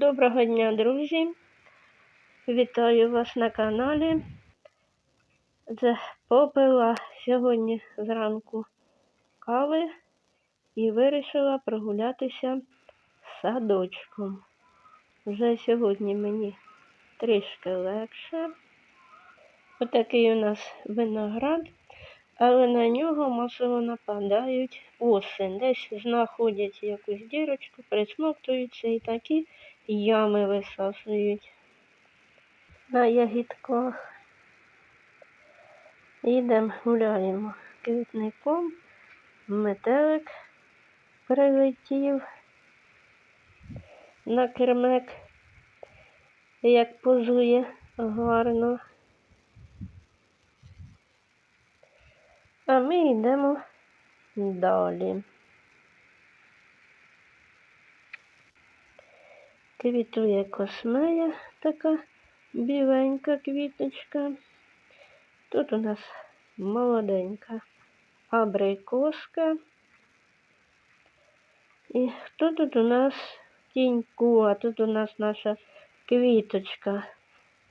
Доброго дня, друзі! Вітаю вас на каналі. Попила сьогодні зранку кави і вирішила прогулятися садочком. Вже сьогодні мені трішки легше. Отакий у нас виноград, але на нього масово нападають оси. Десь знаходять якусь дірочку, присмоктуються і такі ями висасують на ягідках. Йдемо, гуляємо квітником, метелик прилетів на кермек, як позує гарно. А ми йдемо далі. Квітує космея, така біленька квіточка. Тут у нас молоденька абрикоска. І хто тут у нас тіньку, а тут у нас наша квіточка,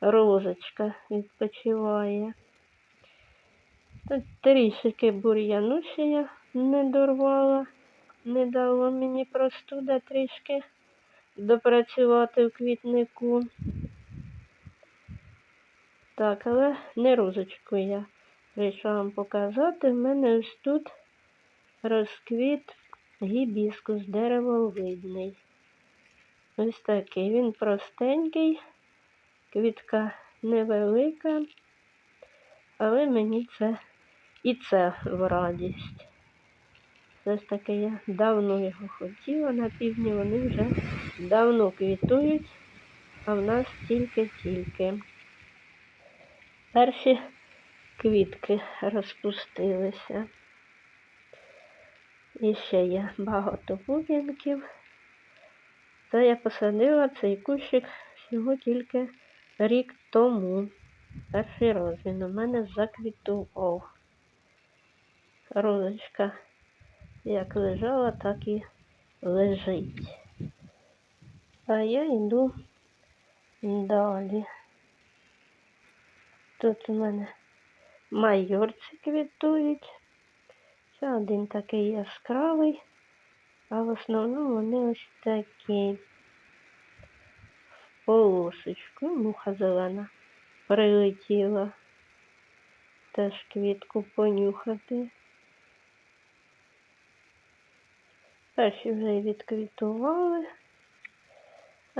розочка відпочиває. Тут трішки бур'яну ще я не дорвала, не дало мені простуда трішки допрацювати в квітнику. Так, але не розочку я прийшла вам показати. В мене ось тут розквіт гібіскус деревовидний. Ось такий. Він простенький, квітка невелика, але мені це і це в радість. Ось таке я давно його хотіла, на півдні вони вже давно квітують, а в нас тільки-тільки. Перші квітки розпустилися. І ще є багато пуп'янків. Це я посадила цей кущик всього тільки рік тому. Перший раз він у мене заквітував. Розочка як лежала, так і лежить. А я йду далі. Тут у мене майорці квітують. Це один такий яскравий, а в основному вони ось такі в полосочку. Муха зелена прилетіла. Теж квітку понюхати. Перші вже відквітували,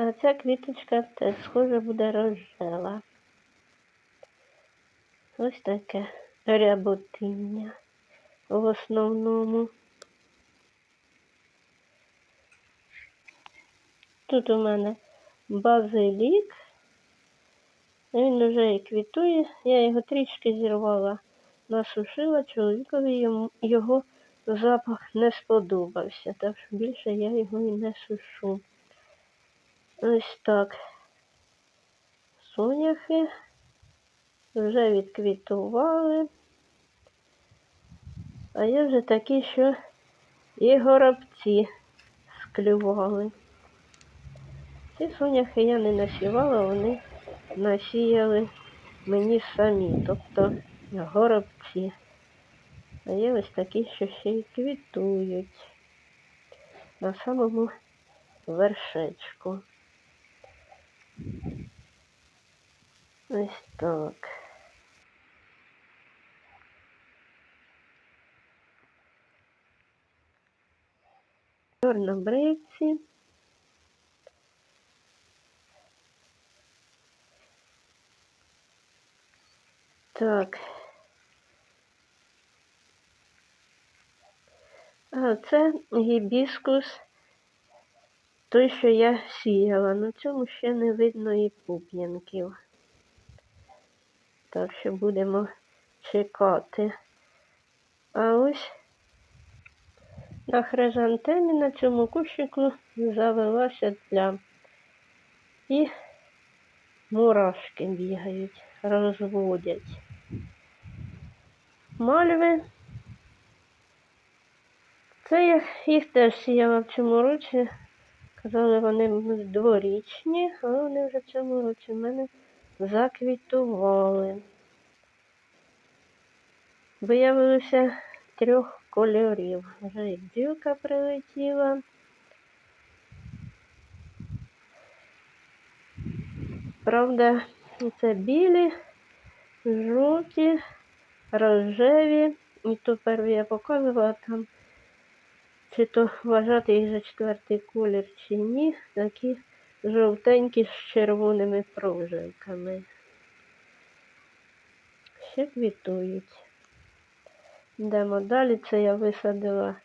а ця квіточка теж схоже буде розжела. Ось таке ряботиння в основному. Тут у мене базилік. Він вже і квітує. Я його трішки зірвала, насушила, чоловікові його запах не сподобався, так що більше я його і не сушу. Ось так. Соняхи вже відквітували. А є вже такі, що і горобці склювали. Ці соняхи я не насівала, вони насіяли мені самі, тобто горобці. А є ось такі, що ще й квітують на самому вершечку. Ось так. Чорнобривці. Так. А це гібіскус, той, що я сіяла. На цьому ще не видно і пуп'янків. Так що будемо чекати. А ось на хризантемі на цьому кущику завелася тля. І мурашки бігають, розводять. Мальви. Це я їх теж сіяла в цьому році, Казали, вони дворічні, але вони вже в цьому році в мене заквітували. Виявилося трьох кольорів. Вже і бджілка прилетіла. Правда, це білі, жовті, рожеві. І то перві я показувала там, чи то вважати їх за четвертий колір, чи ні. Такі жовтенькі з червоними прожилками. Ще квітують. Йдемо далі. Це я висадила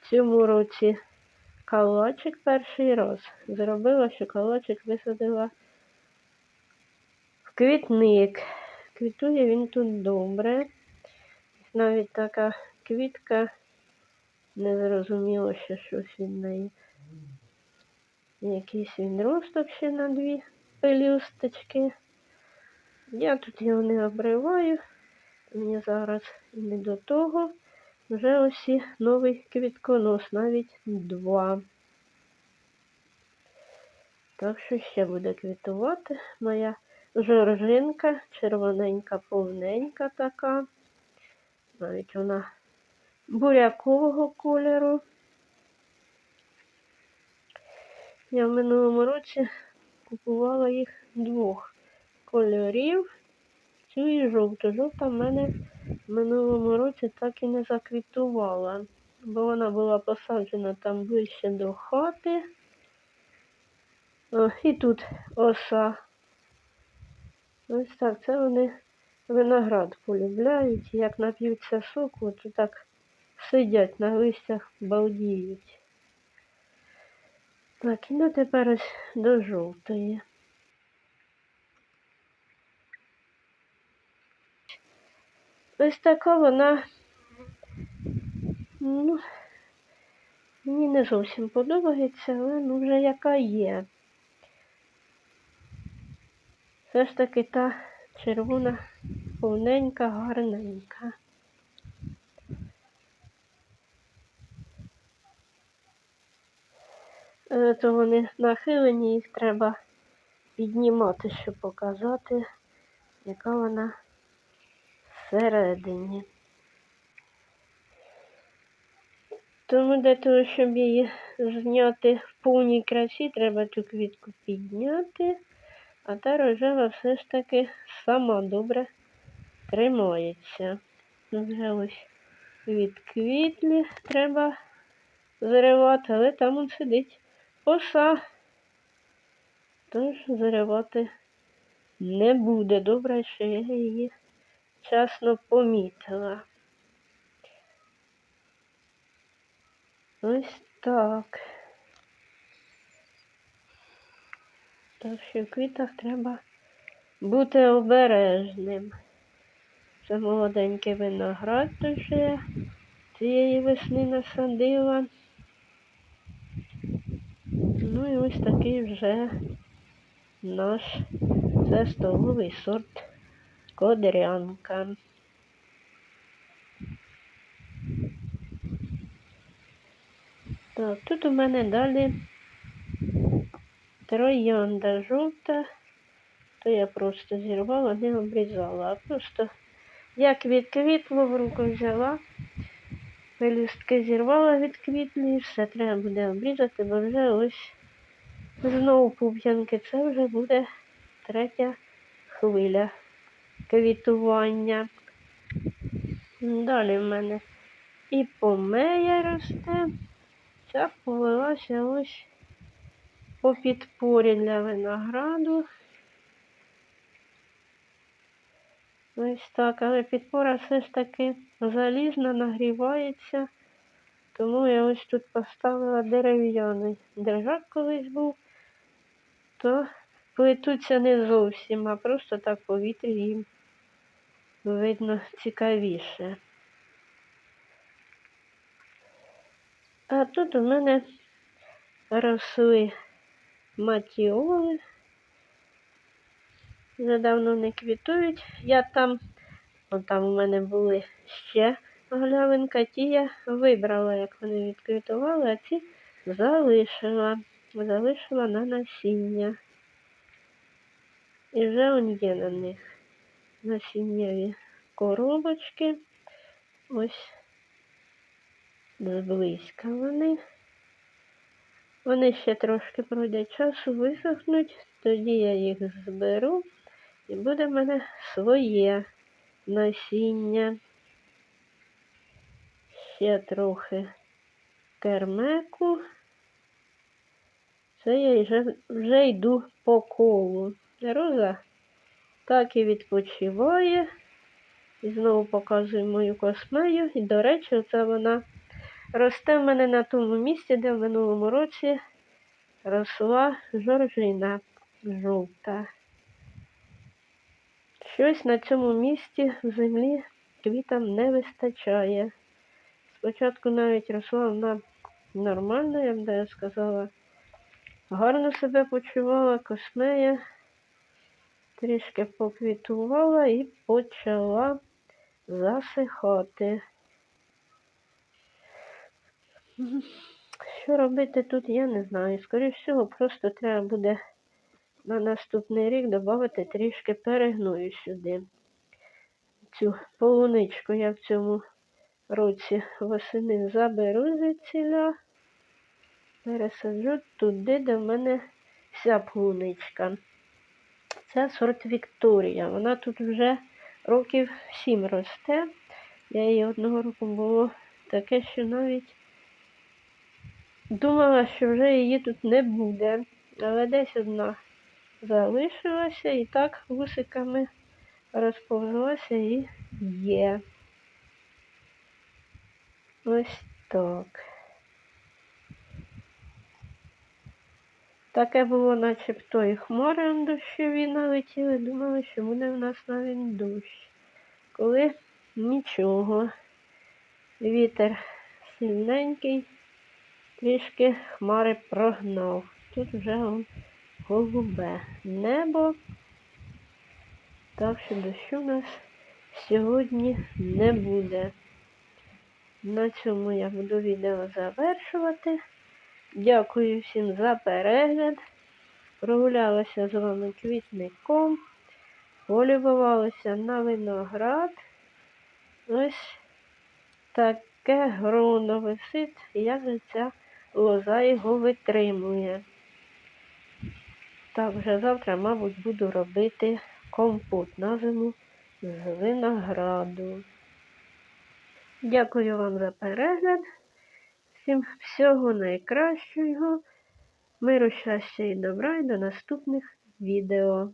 в цьому році калачик перший раз. Зробила, що калачик висадила в квітник. Квітує він тут добре. Навіть така квітка, не зрозуміло ще щось від неї. Якийсь він росток ще на дві пелюсточки. Я тут його не обриваю. Мені зараз не до того. Вже ось і новий квітконос, навіть два. Так що ще буде квітувати моя жоржинка, червоненька, повненька така. Навіть вона бурякового кольору. Я в минулому році купувала їх двох кольорів. Цю і жовту. Жовта в мене в минулому році так і не заквітувала, бо вона була посаджена там ближче до хати. О, і тут оса. Ось так, це вони виноград полюбляють. Як нап'ються соку, то так сидять на листях, балдіють. Так, і ну тепер ось до жовтої. Ось така вона, ну, мені не зовсім подобається, але ну вже яка є. Все ж таки та червона повненька, гарненька. То вони нахилені, їх треба піднімати, щоб показати, яка вона всередині. Тому для того, щоб її зняти в повній красі, треба цю квітку підняти, а та рожева все ж таки сама добре тримається. Ну, Вже ось від квітлі треба заривати, але там он сидить оса. Тож заривати не буде. Добре, що я її вчасно помітила. Ось так. Так що в квітах треба бути обережним. Це молоденький виноград, я цієї весни насадила. Ну і ось такий вже наш це столовий сорт кодрянка. Так, тут у мене далі троянда жовта, то я просто зірвала, не обрізала, а просто як від квітлу в руку взяла, пелюстки зірвала від квітлі, все треба буде обрізати, бо вже ось знову пуп'янки. Це вже буде третя хвиля квітування. Далі в мене і помея росте. Ця повелася ось по підпорі для винограду. Ось так, але підпора все ж таки залізна, нагрівається. Тому я ось тут поставила дерев'яний держак колись був, то плетуться не зовсім, а просто так повітря їм видно цікавіше. А тут у мене росли матіоли. Вже давно не квітують. Я там, от там у мене були ще галявинка, ті я вибрала, як вони відквітували, а ці залишила. Залишила на насіння. І вже он є на них насіннєві коробочки. Ось зблизька вони. Вони ще трошки пройдуть часу, висохнуть, тоді я їх зберу і буде в мене своє насіння. Ще трохи кермеку. Це я вже, вже йду по колу. Роза так і відпочиває. І знову показую мою космею. І, до речі, оце вона росте в мене на тому місці, де в минулому році росла жоржина жовта. Щось на цьому місці в землі квітам не вистачає. Спочатку навіть росла вона нормально, я б сказала. Гарно себе почувала космея, трішки поквітувала і почала засихати. Що робити тут, я не знаю. Скоріше всього, просто треба буде на наступний рік додати трішки перегную сюди. Цю полуничку я в цьому році восени заберу звідсіля, пересаджу туди, де в мене вся полуничка. Це сорт Вікторія. Вона тут вже років сім росте. Я її одного року було таке, що навіть думала, що вже її тут не буде. Але десь одна залишилася і так вусиками розповзлася і є. Ось так. Таке було начебто і хмари дощові налетіли, думали, що буде в нас навіть дощ. Коли нічого. Вітер сильненький, трішки хмари прогнав. Тут вже он голубе небо. Так що дощу у нас сьогодні не буде. На цьому я буду відео завершувати. Дякую всім за перегляд. Прогулялася з вами квітником. Полюбувалася на виноград. Ось таке гроно висить, як ця лоза його витримує. Так, вже завтра, мабуть, буду робити компот на зиму з винограду. Дякую вам за перегляд. Всім всього найкращого. Миру, щастя і добра і до наступних відео.